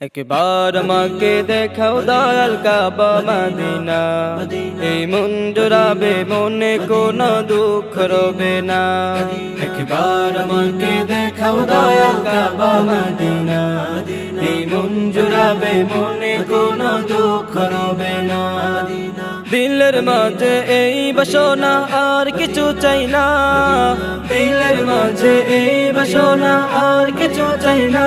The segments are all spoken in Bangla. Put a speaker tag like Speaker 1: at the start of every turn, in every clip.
Speaker 1: একবার আমাকে দেখাও দয়াল কাবা মাদিনা। এই মন জোড়াবে মনে কোনো দুঃখ রবে না। একবার আমাকে দেখাও দয়াল কাবা মাদিনা। এই মন জোড়াবে মনে কোনো দুঃখ রবে না। দিলের মাঝে এই বাসনা আর কিছু চাই না। দিলের মাঝে এই বাসনা আর কিছু চাই না।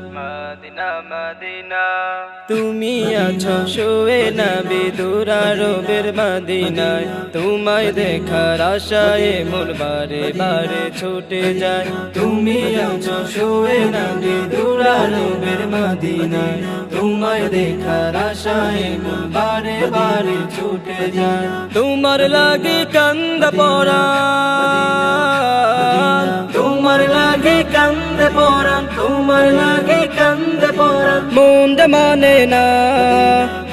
Speaker 1: তুমি আছো শুয়ে না বিদুরা রবের মাদিনায়। তোমায় দেখার আশায় মন বারে বারে ছুটে যায়। তুমি আছো শুয়ে না বিদুরা রবের মাদিনায়। তোমায় দেখার আশায় মন বারে বারে ছুটে যায়। তোমার লাগে কান্দ পড়া। তোমার লাগে কান্দে পরান তোমার লাগে কান্দে পরান মন মানে না।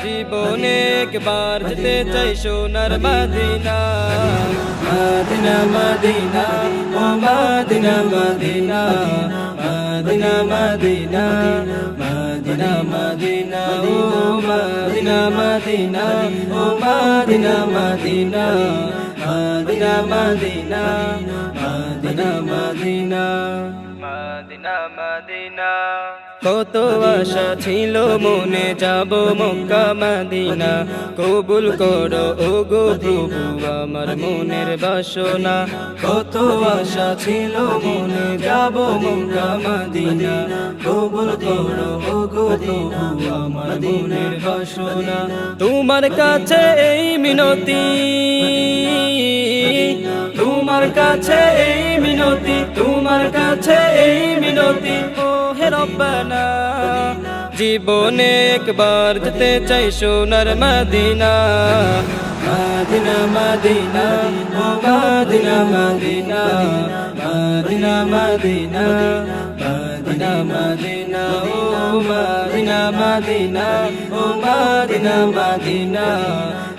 Speaker 1: জীবনে একবার যেতে চাই সোনার মাদিনা। মাদিনা মাদিনা ও Madina Madina. Madina Madina Madina Madina ও মাদিনা মাদিনা ও Madina Madina. Madina Madina Madina Madina. Madina Madina. কত আশা ছিল মনে যাব মক্কা মাদিনা। কবুল করো ও গো প্রভু, আমার মনের বাসনা। কত আশা ছিল মনে যাব মক্কা মাদিনা। কবুল করো ও গো প্রভু, আমার মনের বাসনা। তোমার কাছে এই মিনতি। কাছে এই মিনতি, তোমার কাছে এই মিনতি। ও হে রব্বানা, জীবনে একবার যেতে চাই সোনার মাদিনা। মাদিনা মাদিনা, ও Madina Madina. Madina Madina Madina Madina. ও মাদিনা মাদিনা, ও মাদিনা মাদিনা।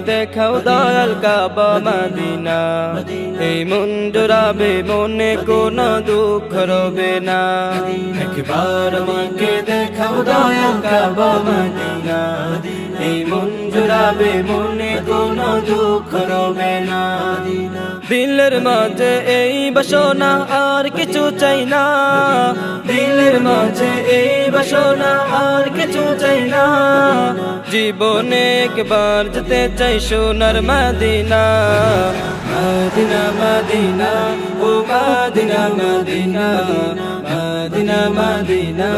Speaker 1: দেখাও এই মন কোনো দুঃখ রবে না। একবার আমাকে দেখাও দয়াল কাবা, মাদিনা। এই মনে কোনো দুঃখ রবে না। দিলের মাঝে এই বাসনা আর কিছু চাই না। দিলের মাঝে এই বাসনা কিছু চাই না। জীবনে একবার যেতে চাই সোনার মাদিনা। মাদিনা মাদিনা, ও Madina Madina. Madina Madina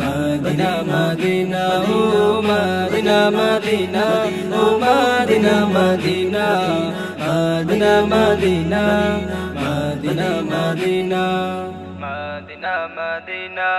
Speaker 1: Madina Madina, ও মাদিনা মাদিনা, ও Madina Madina. Madina Madina Madina Madina. Madina Madina.